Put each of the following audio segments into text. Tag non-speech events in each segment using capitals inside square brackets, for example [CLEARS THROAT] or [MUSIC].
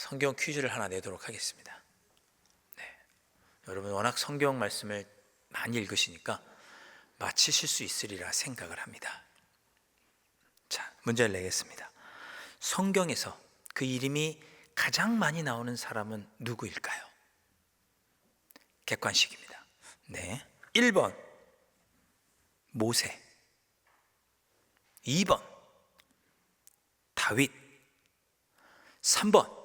성경 퀴즈를 하나 내도록 하겠습니다. 네. 여러분 워낙 성경 말씀을 많이 읽으시니까 맞히실 수 있으리라 생각을 합니다. 자, 문제를 내겠습니다. 성경에서 그 이름이 가장 많이 나오는 사람은 누구일까요? 객관식입니다. 네. 1번 모세 2번 다윗 3번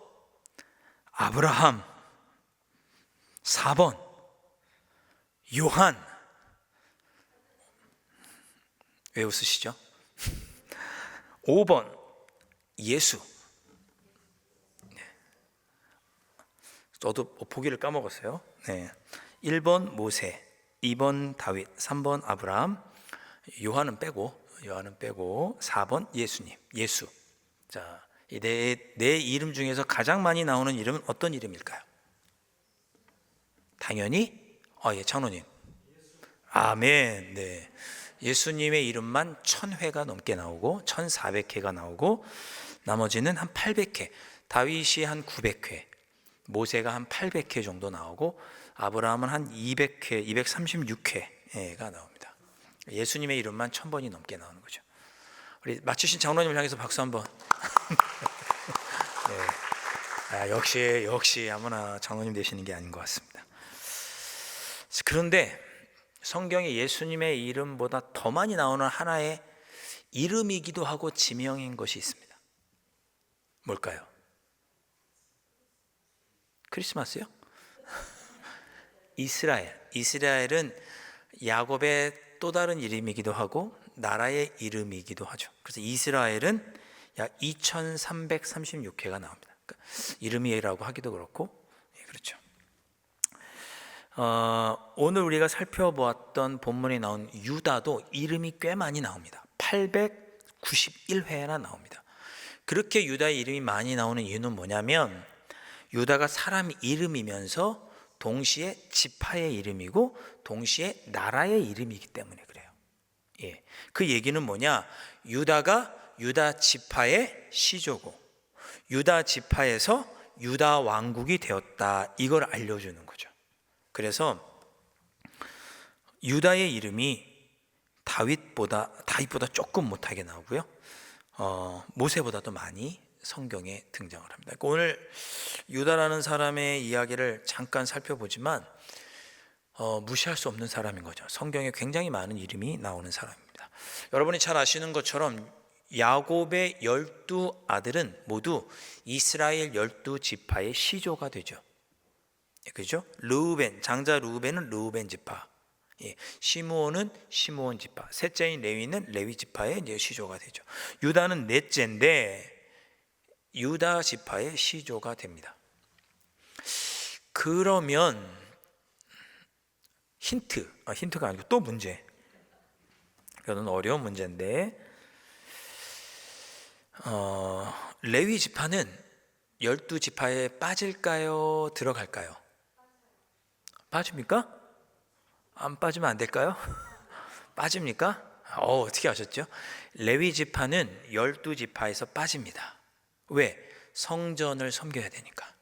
아브라함 4번 요한 왜 웃으시죠? 5번 예수 네. 저도 보기를 까먹었어요. 네. 1번 모세, 2번 다윗, 3번 아브라함, 요한은 빼고 요한은 빼고 4번 예수님, 예수. 자, 이내 네 이름 중에서 가장 많이 나오는 이름은 어떤 이름일까요? 당연히 아, 예, 장로님. 아멘. 네. 예수님의 이름만 1000회가 넘게 나오고 1400회가 나오고 나머지는 한 800회. 다윗이 한 900회. 모세가 한 800회 정도 나오고 아브라함은 한 200회, 236회가 나옵니다. 예수님의 이름만 1000번이 넘게 나오는 거죠. 우리 맞추신 장로님을 향해서 박수 한번. [LAUGHS] 네. 아, 역시 역시 아무나 장로님 되시는 게 아닌 것 같습니다. 그런데 성경에 예수님의 이름보다 더 많이 나오는 하나의 이름이기도 하고 지명인 것이 있습니다. 뭘까요? 크리스마스요? [LAUGHS] 이스라엘. 이스라엘은 야곱의 또 다른 이름이기도 하고 나라의 이름이기도 하죠. 그래서 이스라엘은 약 2336회가 나옵니다. 그러니까 이름이라고 하기도 그렇고, 예, 그렇죠. 어, 오늘 우리가 살펴보았던 본문에 나온 유다도 이름이 꽤 많이 나옵니다. 891회나 나옵니다. 그렇게 유다의 이름이 많이 나오는 이유는 뭐냐면 유다가 사람 이름이면서 동시에 지파의 이름이고 동시에 나라의 이름이기 때문에. 예. 그 얘기는 뭐냐? 유다가 유다 지파의 시조고 유다 지파에서 유다 왕국이 되었다. 이걸 알려 주는 거죠. 그래서 유다의 이름이 다윗보다 다윗보다 조금 못하게 나오고요. 어, 모세보다도 많이 성경에 등장을 합니다. 그러니까 오늘 유다라는 사람의 이야기를 잠깐 살펴보지만 어, 무시할 수 없는 사람인 거죠. 성경에 굉장히 많은 이름이 나오는 사람입니다. 여러분이 잘 아시는 것처럼 야곱의 열두 아들은 모두 이스라엘 열두 지파의 시조가 되죠. 그죠? 르우벤 장자 르우벤은 르우벤 지파, 예, 시므온은 시므온 지파, 셋째인 레위는 레위 지파의 이제 시조가 되죠. 유다는 넷째인데 유다 지파의 시조가 됩니다. 그러면 힌트, 아, 힌트가 아니고 또 문제. 이거는 어려운 문제인데 어, 레위 지파는 열두 지파에 빠질까요? 들어갈까요? 빠집니까? 안 빠지면 안 될까요? [LAUGHS] 빠집니까? 어, 어떻게 아셨죠? 레위 지파는 열두 지파에서 빠집니다. 왜? 성전을 섬겨야 되니까.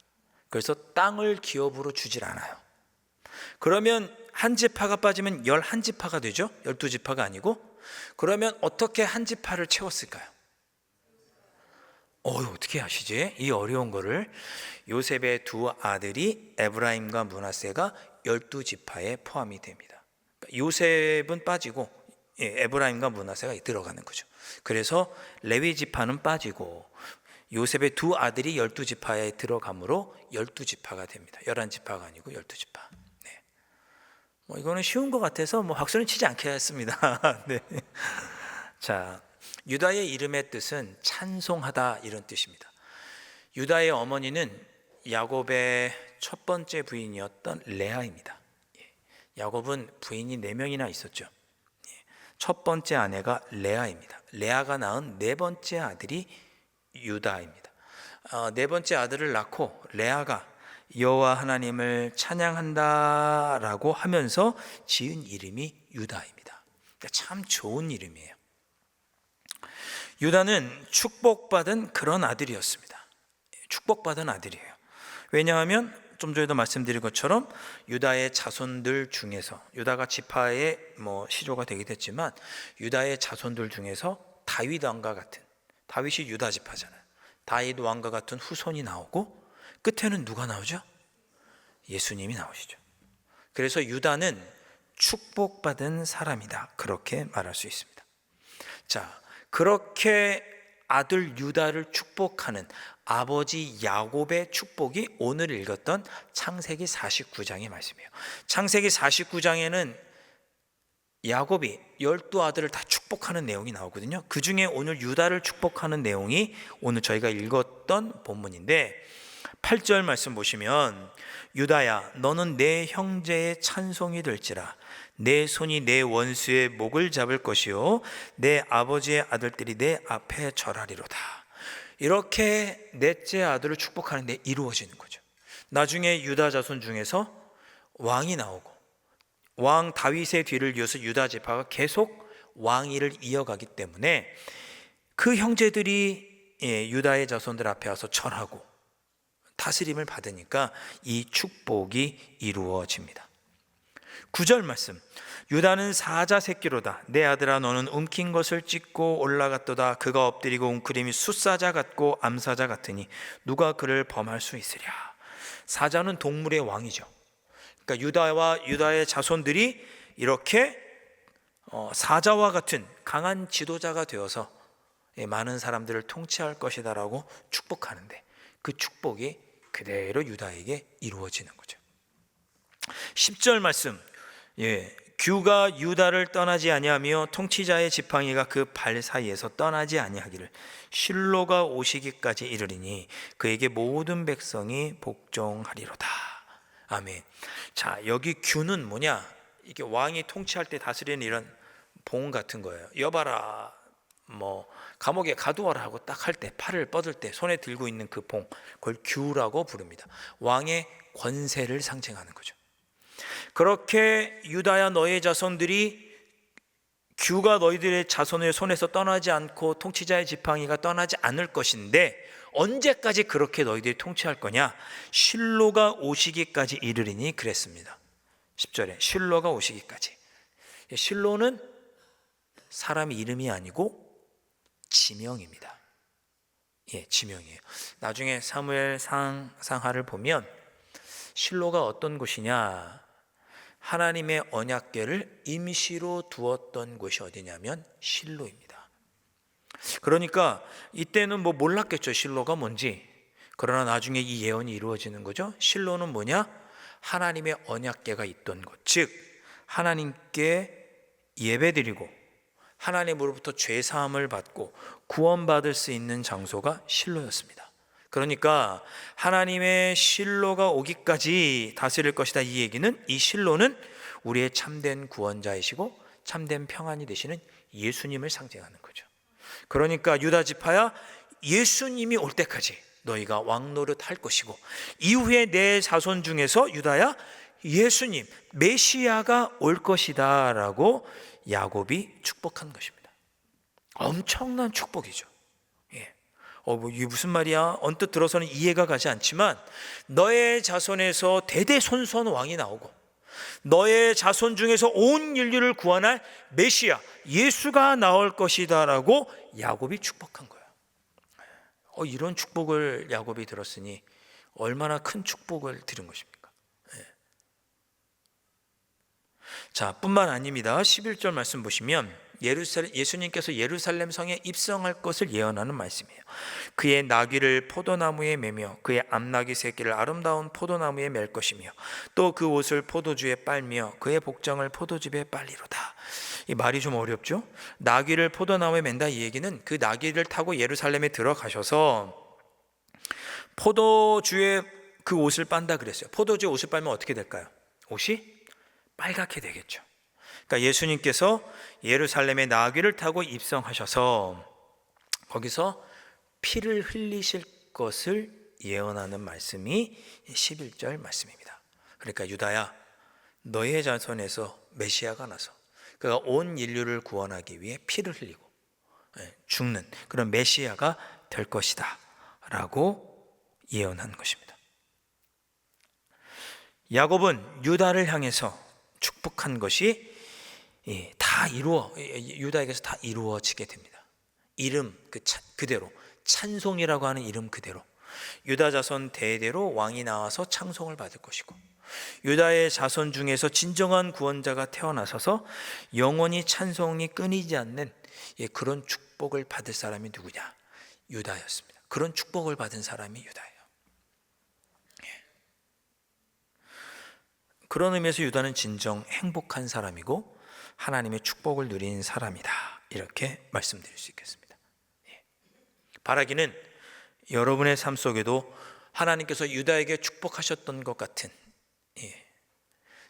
그래서 땅을 기업으로 주질 않아요. 그러면 한 지파가 빠지면 열 한 지파가 되죠? 열두 지파가 아니고. 그러면 어떻게 한 지파를 채웠을까요? 어, 어떻게 아시지? 이 어려운 거를 요셉의 두 아들이 에브라임과 문하세가 열두 지파에 포함이 됩니다. 그러니까 요셉은 빠지고 예, 에브라임과 문하세가 들어가는 거죠. 그래서 레위 지파는 빠지고 요셉의 두 아들이 열두 지파에 들어가므로 열두 지파가 됩니다. 열한 지파가 아니고 열두 지파. 네. 뭐 이거는 쉬운 것 같아서 뭐 박수는 치지 않겠습니다. [LAUGHS] 네. 자, 유다의 이름의 뜻은 찬송하다 이런 뜻입니다. 유다의 어머니는 야곱의 첫 번째 부인이었던 레아입니다. 예. 야곱은 부인이 네 명이나 있었죠. 예. 첫 번째 아내가 레아입니다. 레아가 낳은 네 번째 아들이 유다입니다. 어, 네 번째 아들을 낳고 레아가 여호와 하나님을 찬양한다라고 하면서 지은 이름이 유다입니다. 그러니까 참 좋은 이름이에요. 유다는 축복받은 그런 아들이었습니다. 축복받은 아들이에요. 왜냐하면 좀 전에도 말씀드린 것처럼 유다의 자손들 중에서 유다가 지파의 뭐 시조가 되기도 했지만 유다의 자손들 중에서 다윗 왕과 같은 다윗이 유다 지파잖아요. 다윗 왕과 같은 후손이 나오고 끝에는 누가 나오죠? 예수님이 나오시죠. 그래서 유다는 축복받은 사람이다. 그렇게 말할 수 있습니다. 자, 그렇게 아들 유다를 축복하는 아버지 야곱의 축복이 오늘 읽었던 창세기 49장의 말씀이에요. 창세기 49장에는 야곱이 열두 아들을 다 축복하는 내용이 나오거든요. 그 중에 오늘 유다를 축복하는 내용이 오늘 저희가 읽었던 본문인데 8절 말씀 보시면 유다야 너는 내 형제의 찬송이 될지라 내 손이 내 원수의 목을 잡을 것이요 내 아버지의 아들들이 내 앞에 절하리로다. 이렇게 넷째 아들을 축복하는 데 이루어지는 거죠. 나중에 유다 자손 중에서 왕이 나오고 왕 다윗의 뒤를 이어서 유다 지파가 계속 왕위를 이어가기 때문에 그 형제들이 예, 유다의 자손들 앞에 와서 절하고 다스림을 받으니까 이 축복이 이루어집니다. 9절 말씀. 유다는 사자 새끼로다. 내 아들아 너는 움킨 것을 찢고 올라갔도다. 그가 엎드리고 웅크림이 숫사자 같고 암사자 같으니 누가 그를 범할 수 있으랴. 사자는 동물의 왕이죠. 그러니까 유다와 유다의 자손들이 이렇게 어, 사자와 같은 강한 지도자가 되어서 많은 사람들을 통치할 것이다라고 축복하는데 그 축복이 그대로 유다에게 이루어지는 거죠. 10절 말씀. 예. 규가 유다를 떠나지 아니하며 통치자의 지팡이가 그 발 사이에서 떠나지 아니하기를 실로가 오시기까지 이르리니 그에게 모든 백성이 복종하리로다. 아멘. 자, 여기 규는 뭐냐? 이게 왕이 통치할 때 다스리는 이런 봉 같은 거예요. 여봐라. 뭐 감옥에 가두어라 하고 딱 할 때 팔을 뻗을 때 손에 들고 있는 그 봉, 그걸 규라고 부릅니다. 왕의 권세를 상징하는 거죠. 그렇게 유다야 너의 자손들이 규가 너희들의 자손의 손에서 떠나지 않고 통치자의 지팡이가 떠나지 않을 것인데 언제까지 그렇게 너희들이 통치할 거냐? 실로가 오시기까지 이르리니 그랬습니다. 10절에 실로가 오시기까지. 실로는 사람 이름이 아니고 지명입니다. 예, 지명이에요. 나중에 사무엘 상 상하를 보면 실로가 어떤 곳이냐? 하나님의 언약궤를 임시로 두었던 곳이 어디냐면 실로입니다. 그러니까 이때는 뭐 몰랐겠죠. 실로가 뭔지. 그러나 나중에 이 예언이 이루어지는 거죠. 실로는 뭐냐? 하나님의 언약궤가 있던 곳. 즉 하나님께 예배드리고 하나님으로부터 죄 사함을 받고 구원받을 수 있는 장소가 실로였습니다. 그러니까 하나님의 실로가 오기까지 다스릴 것이다 이 얘기는 이 실로는 우리의 참된 구원자이시고 참된 평안이 되시는 예수님을 상징하는 거죠. 그러니까 유다 지파야 예수님이 올 때까지 너희가 왕노릇 할 것이고 이후에 내 자손 중에서 유다야 예수님 메시아가 올 것이다라고 야곱이 축복한 것입니다. 엄청난 축복이죠. 예. 어, 뭐 이게 무슨 말이야? 언뜻 들어서는 이해가 가지 않지만 너의 자손에서 대대손손 왕이 나오고 너의 자손 중에서 온 인류를 구원할 메시아 예수가 나올 것이다라고 야곱이 축복한 거야. 어, 이런 축복을 야곱이 들었으니 얼마나 큰 축복을 들은 것입니까? 예. 자, 뿐만 아닙니다. 11절 말씀 보시면 예루살렘, 예수님께서 예루살렘 성에 입성할 것을 예언하는 말씀이에요. 그의 나귀를 포도나무에 매며 그의 암나귀 새끼를 아름다운 포도나무에 맬 것이며 또 그 옷을 포도주에 빨며 그의 복장을 포도즙에 빨리로다. 이 말이 좀 어렵죠? 나귀를 포도나무에 맨다 이 얘기는 그 나귀를 타고 예루살렘에 들어가셔서 포도주에 그 옷을 빤다 그랬어요. 포도주에 옷을 빨면 어떻게 될까요? 옷이 빨갛게 되겠죠. 그러니까 예수님께서 예루살렘의 나귀를 타고 입성하셔서 거기서 피를 흘리실 것을 예언하는 말씀이 11절 말씀입니다. 그러니까 유다야 너의 자손에서 메시아가 나서 그가 온 인류를 구원하기 위해 피를 흘리고 예, 죽는 그런 메시아가 될 것이다 라고 예언한 것입니다. 야곱은 유다를 향해서 축복한 것이 예, 다 이루어 유다에게서 다 이루어지게 됩니다. 이름 그 차, 그대로 찬송이라고 하는 이름 그대로 유다 자손 대대로 왕이 나와서 창송을 받을 것이고 유다의 자손 중에서 진정한 구원자가 태어나셔서 영원히 찬송이 끊이지 않는 예, 그런 축복을 받을 사람이 누구냐? 유다였습니다. 그런 축복을 받은 사람이 유다예요. 예. 그런 의미에서 유다는 진정 행복한 사람이고 하나님의 축복을 누린 사람이다. 이렇게 말씀드릴 수 있겠습니다. 예. 바라기는 여러분의 삶 속에도 하나님께서 유다에게 축복하셨던 것 같은 예,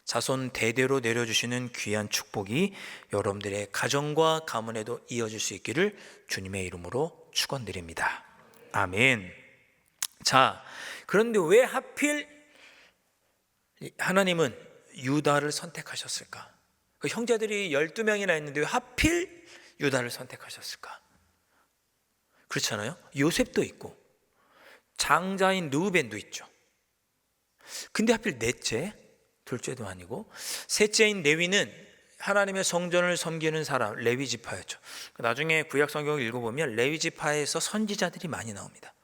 자손 대대로 내려주시는 귀한 축복이 여러분들의 가정과 가문에도 이어질 수 있기를 주님의 이름으로 축원드립니다. 아멘. 자, 그런데 왜 하필 하나님은 유다를 선택하셨을까? 그 형제들이 12명이나 있는데 왜 하필 유다를 선택하셨을까? 그렇잖아요. 요셉도 있고 장자인 누벤도 있죠. 근데 하필 넷째, 둘째도 아니고 셋째인 레위는 하나님의 성전을 섬기는 사람 레위 지파였죠. 나중에 구약 성경을 읽어보면 레위 지파에서 선지자들이 많이 나옵니다.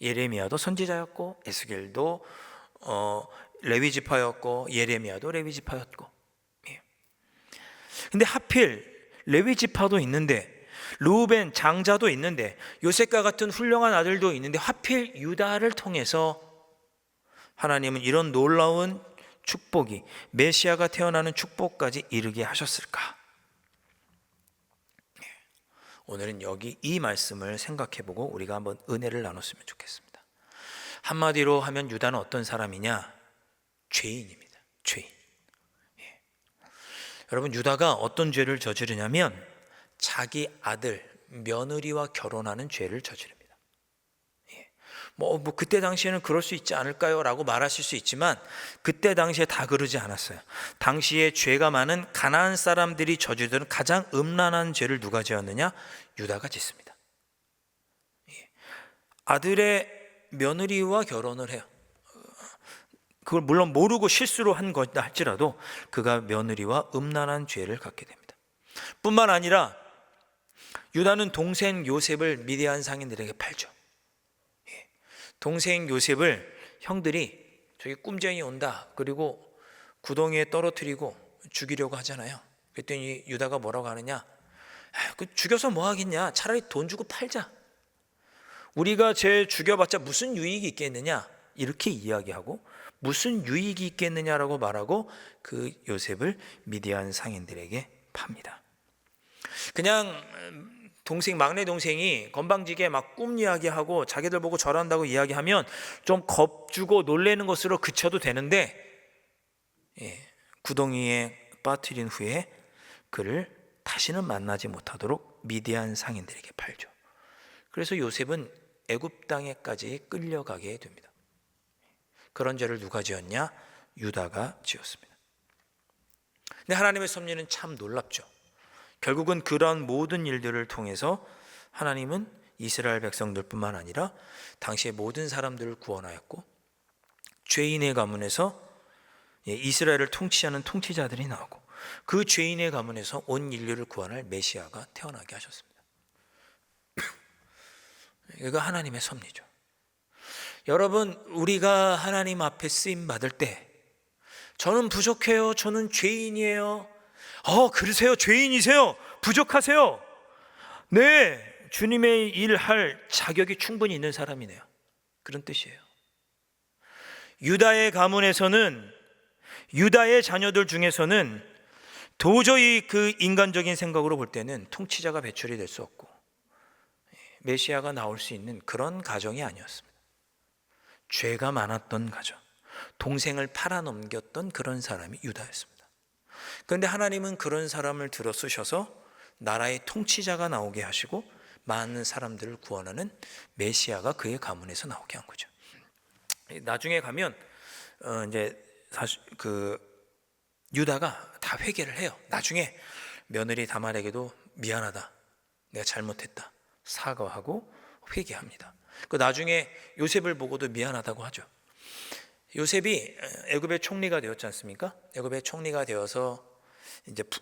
예레미야도 선지자였고 에스겔도 어, 레위 지파였고 예레미야도 레위 지파였고. 예. 근데 하필 레위 지파도 있는데 루벤 장자도 있는데 요셉과 같은 훌륭한 아들도 있는데 하필 유다를 통해서 하나님은 이런 놀라운 축복이 메시아가 태어나는 축복까지 이르게 하셨을까? 예. 오늘은 여기 이 말씀을 생각해 보고 우리가 한번 은혜를 나눴으면 좋겠습니다. 한마디로 하면 유다는 어떤 사람이냐? 죄인입니다. 죄인. 예. 여러분 유다가 어떤 죄를 저지르냐면 자기 아들 며느리와 결혼하는 죄를 저지릅니다. 예. 뭐, 뭐 그때 당시에는 그럴 수 있지 않을까요?라고 말하실 수 있지만 그때 당시에 다 그러지 않았어요. 당시에 죄가 많은 가나안 사람들이 저지르는 가장 음란한 죄를 누가 지었느냐? 유다가 짓습니다. 예. 아들의 며느리와 결혼을 해요. 그걸 물론 모르고 실수로 한 거다 할지라도 그가 며느리와 음란한 죄를 갖게 됩니다. 뿐만 아니라 유다는 동생 요셉을 미디안 상인들에게 팔죠. 예. 동생 요셉을 형들이 저기 꿈쟁이 온다. 그리고 구덩이에 떨어뜨리고 죽이려고 하잖아요. 그랬더니 유다가 뭐라고 하느냐? 그 죽여서 뭐 하겠냐? 차라리 돈 주고 팔자. 우리가 쟤 죽여봤자 무슨 유익이 있겠느냐? 이렇게 이야기하고 무슨 유익이 있겠느냐라고 말하고 그 요셉을 미디안 상인들에게 팝니다. 그냥 동생 막내 동생이 건방지게 막 꿈 이야기하고 자기들 보고 절한다고 이야기하면 좀 겁주고 놀래는 것으로 그쳐도 되는데 예, 구덩이에 빠뜨린 후에 그를 다시는 만나지 못하도록 미디안 상인들에게 팔죠. 그래서 요셉은 애굽 땅에까지 끌려가게 됩니다. 그런 죄를 누가 지었냐? 유다가 지었습니다. 근데 하나님의 섭리는 참 놀랍죠. 결국은 그러한 모든 일들을 통해서 하나님은 이스라엘 백성들뿐만 아니라 당시의 모든 사람들을 구원하였고 죄인의 가문에서 예, 이스라엘을 통치하는 통치자들이 나오고 그 죄인의 가문에서 온 인류를 구원할 메시아가 태어나게 하셨습니다. [CLEARS THROAT] 이거 하나님의 섭리죠. 여러분, 우리가 하나님 앞에 쓰임 받을 때 저는 부족해요. 저는 죄인이에요. 어, 그러세요. 죄인이세요. 부족하세요. 네. 주님의 일할 자격이 충분히 있는 사람이네요. 그런 뜻이에요. 유다의 가문에서는 유다의 자녀들 중에서는 도저히 그 인간적인 생각으로 볼 때는 통치자가 배출이 될 수 없고 메시아가 나올 수 있는 그런 가정이 아니었습니다. 죄가 많았던 가정, 동생을 팔아넘겼던 그런 사람이 유다였습니다. 그런데 하나님은 그런 사람을 들어 쓰셔서 나라의 통치자가 나오게 하시고 많은 사람들을 구원하는 메시아가 그의 가문에서 나오게 한 거죠. 나중에 가면 어 이제 사실 그 유다가 다 회개를 해요. 나중에 며느리 다말에게도 미안하다. 내가 잘못했다. 사과하고 회개합니다. 그 나중에 요셉을 보고도 미안하다고 하죠. 요셉이 애굽의 총리가 되었지 않습니까? 애굽의 총리가 되어서 이제 부-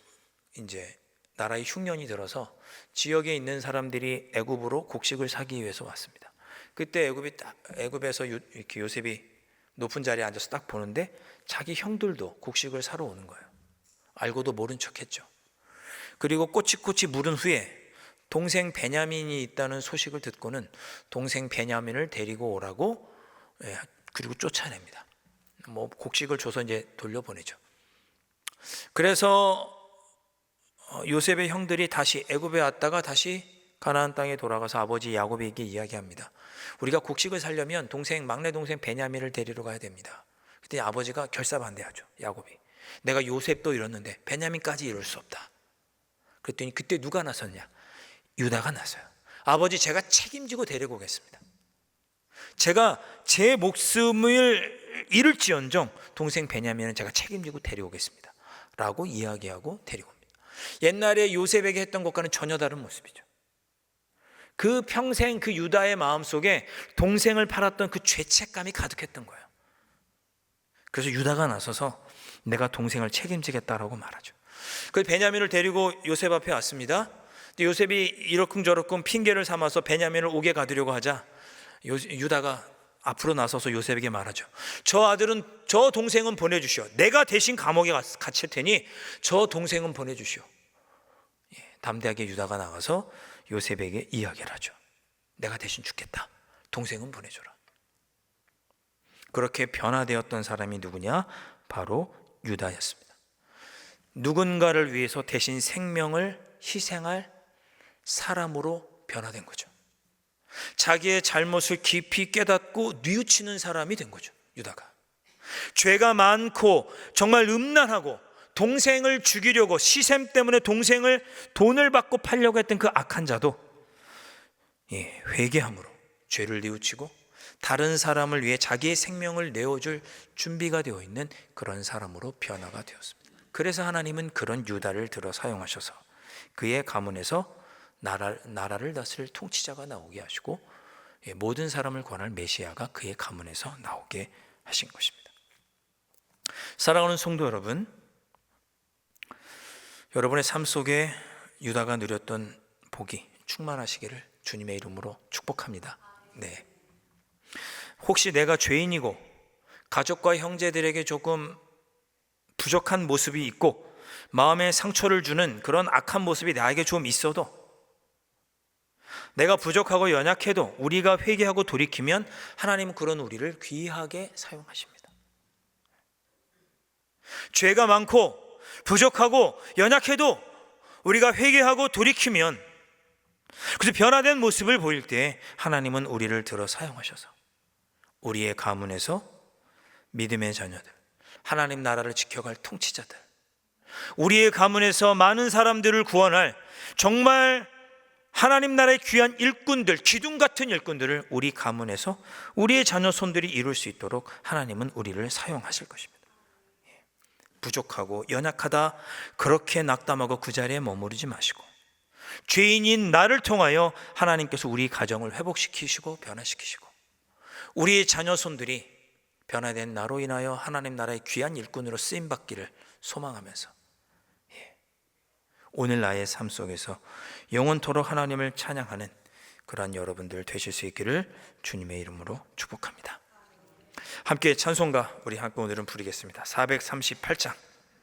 이제 나라의 흉년이 들어서 지역에 있는 사람들이 애굽으로 곡식을 사기 위해서 왔습니다. 그때 애굽이 딱 애굽에서 요- 이렇게 요셉이 높은 자리에 앉아서 딱 보는데 자기 형들도 곡식을 사러 오는 거예요. 알고도 모른 척했죠. 그리고 꼬치꼬치 물은 후에 동생 베냐민이 있다는 소식을 듣고는 동생 베냐민을 데리고 오라고 예, 그리고 쫓아냅니다. 뭐 곡식을 줘서 이제 돌려보내죠. 그래서 어, 요셉의 형들이 다시 애굽에 왔다가 다시 가나안 땅에 돌아가서 아버지 야곱에게 이야기합니다. 우리가 곡식을 살려면 동생 막내 동생 베냐민을 데리러 가야 됩니다. 그때 아버지가 결사반대하죠. 야곱이. 내가 요셉도 이뤘는데 베냐민까지 이룰 수 없다. 그랬더니 그때 누가 나섰냐? 유다가 나서요. 아버지 제가 책임지고 데리고 오겠습니다. 제가 제 목숨을 잃을지언정 동생 베냐민은 제가 책임지고 데려오겠습니다. 라고 이야기하고 데리고 옵니다. 옛날에 요셉에게 했던 것과는 전혀 다른 모습이죠. 그 평생 그 유다의 마음 속에 동생을 팔았던 그 죄책감이 가득했던 거예요. 그래서 유다가 나서서 내가 동생을 책임지겠다라고 말하죠. 그 베냐민을 데리고 요셉 앞에 왔습니다. 요셉이 이러쿵저러쿵 핑계를 삼아서 베냐민을 오게 가두려고 하자 요- 유다가 앞으로 나서서 요셉에게 말하죠. 저 아들은 저 동생은 보내주시오. 내가 대신 감옥에 가- 갇힐 테니 저 동생은 보내주시오. 예, 담대하게 유다가 나가서 요셉에게 이야기를 하죠. 내가 대신 죽겠다. 동생은 보내줘라. 그렇게 변화되었던 사람이 누구냐? 바로 유다였습니다. 누군가를 위해서 대신 생명을 희생할 사람으로 변화된 거죠. 자기의 잘못을 깊이 깨닫고 뉘우치는 사람이 된 거죠. 유다가. 죄가 많고 정말 음란하고 동생을 죽이려고 시샘 때문에 동생을 돈을 받고 팔려고 했던 그 악한 자도 예, 회개함으로 죄를 뉘우치고 다른 사람을 위해 자기의 생명을 내어줄 준비가 되어 있는 그런 사람으로 변화가 되었습니다. 그래서 하나님은 그런 유다를 들어 사용하셔서 그의 가문에서 나라, 나라를 다스릴 통치자가 나오게 하시고 예, 모든 사람을 권할 메시아가 그의 가문에서 나오게 하신 것입니다. 사랑하는 성도 여러분, 여러분의 삶 속에 유다가 누렸던 복이 충만하시기를 주님의 이름으로 축복합니다. 네. 혹시 내가 죄인이고 가족과 형제들에게 조금 부족한 모습이 있고 마음에 상처를 주는 그런 악한 모습이 나에게 좀 있어도 내가 부족하고 연약해도 우리가 회개하고 돌이키면 하나님은 그런 우리를 귀하게 사용하십니다. 죄가 많고 부족하고 연약해도 우리가 회개하고 돌이키면 그래서 변화된 모습을 보일 때 하나님은 우리를 들어 사용하셔서 우리의 가문에서 믿음의 자녀들, 하나님 나라를 지켜갈 통치자들, 우리의 가문에서 많은 사람들을 구원할 정말 하나님 나라의 귀한 일꾼들, 기둥 같은 일꾼들을 우리 가문에서 우리의 자녀 손들이 이룰 수 있도록 하나님은 우리를 사용하실 것입니다. 예. 부족하고 연약하다 그렇게 낙담하고 그 자리에 머무르지 마시고 죄인인 나를 통하여 하나님께서 우리 가정을 회복시키시고 변화시키시고 우리의 자녀 손들이 변화된 나로 인하여 하나님 나라의 귀한 일꾼으로 쓰임 받기를 소망하면서 예. 오늘 나의 삶 속에서 영원토록 하나님을 찬양하는 그러한 여러분들 되실 수 있기를 주님의 이름으로 축복합니다. 함께 찬송가 우리 함께 오늘은 부르겠습니다. 438장